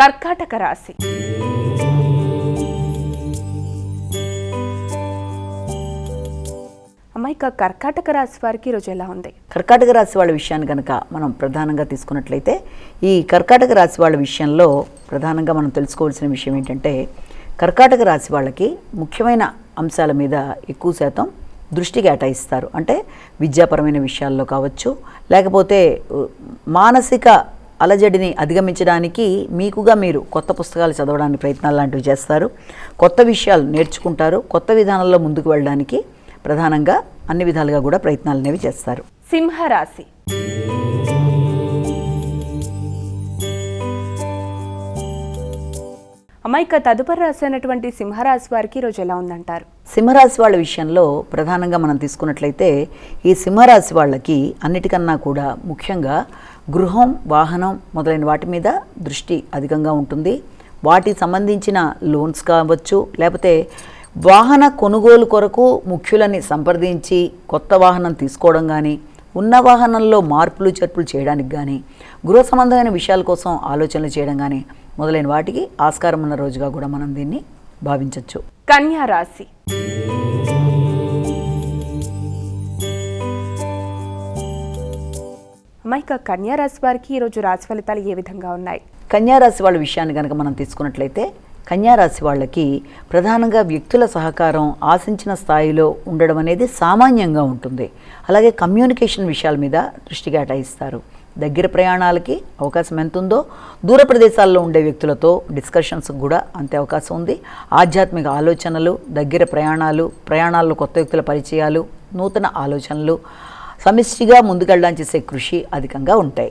కర్కాటక రాశి. అమ్మాయిక కర్కాటక రాశి వారికి ఈరోజు ఎలా ఉంది? కర్కాటక రాశి వాళ్ళ విషయాన్ని కనుక మనం ప్రధానంగా తీసుకున్నట్లయితే ఈ కర్కాటక రాశి వాళ్ళ విషయంలో ప్రధానంగా మనం తెలుసుకోవాల్సిన విషయం ఏంటంటే కర్కాటక రాశి వాళ్ళకి ముఖ్యమైన అంశాల మీద ఎక్కువ శాతం దృష్టి కేటాయిస్తారు. అంటే విద్యాపరమైన విషయాల్లో కావచ్చు లేకపోతే మానసిక అలజడిని అధిగమించడానికి మీకుగా మీరు కొత్త పుస్తకాలు చదవడానికి ప్రయత్నాలు లాంటివి చేస్తారు. కొత్త విషయాలు నేర్చుకుంటారు. కొత్త విధానంలో ముందుకు వెళ్ళడానికి ప్రధానంగా అన్ని విధాలుగా కూడా ప్రయత్నాలు అనేవి చేస్తారు. సింహరాశి. అమ్మాయిక తదుపరి రాశి అయినటువంటి సింహరాశి వారికి ఈరోజు ఎలా ఉందంటారు? సింహరాశి వాళ్ళ విషయంలో ప్రధానంగా మనం తీసుకున్నట్లయితే ఈ సింహరాశి వాళ్ళకి అన్నిటికన్నా కూడా ముఖ్యంగా గృహం వాహనం మొదలైన వాటి మీద దృష్టి అధికంగా ఉంటుంది. వాటికి సంబంధించిన లోన్స్ కావచ్చు లేకపోతే వాహన కొనుగోలు కొరకు ముఖ్యులని సంప్రదించి కొత్త వాహనం తీసుకోవడం కానీ ఉన్న వాహనంలో మార్పులు చేర్పులు చేయడానికి కానీ గృహ సంబంధమైన విషయాల కోసం ఆలోచనలు చేయడం కానీ మొదలైన వాటికి ఆస్కారం ఉన్న రోజుగా కూడా మనం దీన్ని భావించవచ్చు కన్యా రాశి. అమ్మాయిక కన్యారాశి వారికి ఈరోజు రాశి ఫలితాలు ఏ విధంగా ఉన్నాయి? కన్యారాశి వాళ్ళ విషయాన్ని కనుక మనం తీసుకున్నట్లయితే కన్యారాశి వాళ్ళకి ప్రధానంగా వ్యక్తుల సహకారం ఆశించిన స్థాయిలో ఉండడం అనేది సామాన్యంగా ఉంటుంది. అలాగే కమ్యూనికేషన్ విషయాల మీద దృష్టి కేటాయిస్తారు. దగ్గర ప్రయాణాలకి అవకాశం ఎంత ఉందో దూర ప్రదేశాల్లో ఉండే వ్యక్తులతో డిస్కషన్స్ కూడా అంతే అవకాశం ఉంది. ఆధ్యాత్మిక ఆలోచనలు దగ్గర ప్రయాణాలు ప్రయాణాల్లో కొత్త వ్యక్తుల పరిచయాలు నూతన ఆలోచనలు సమిష్టిగా ముందుకెళ్ళడానికి చేసే కృషి అధికంగా ఉంటాయి.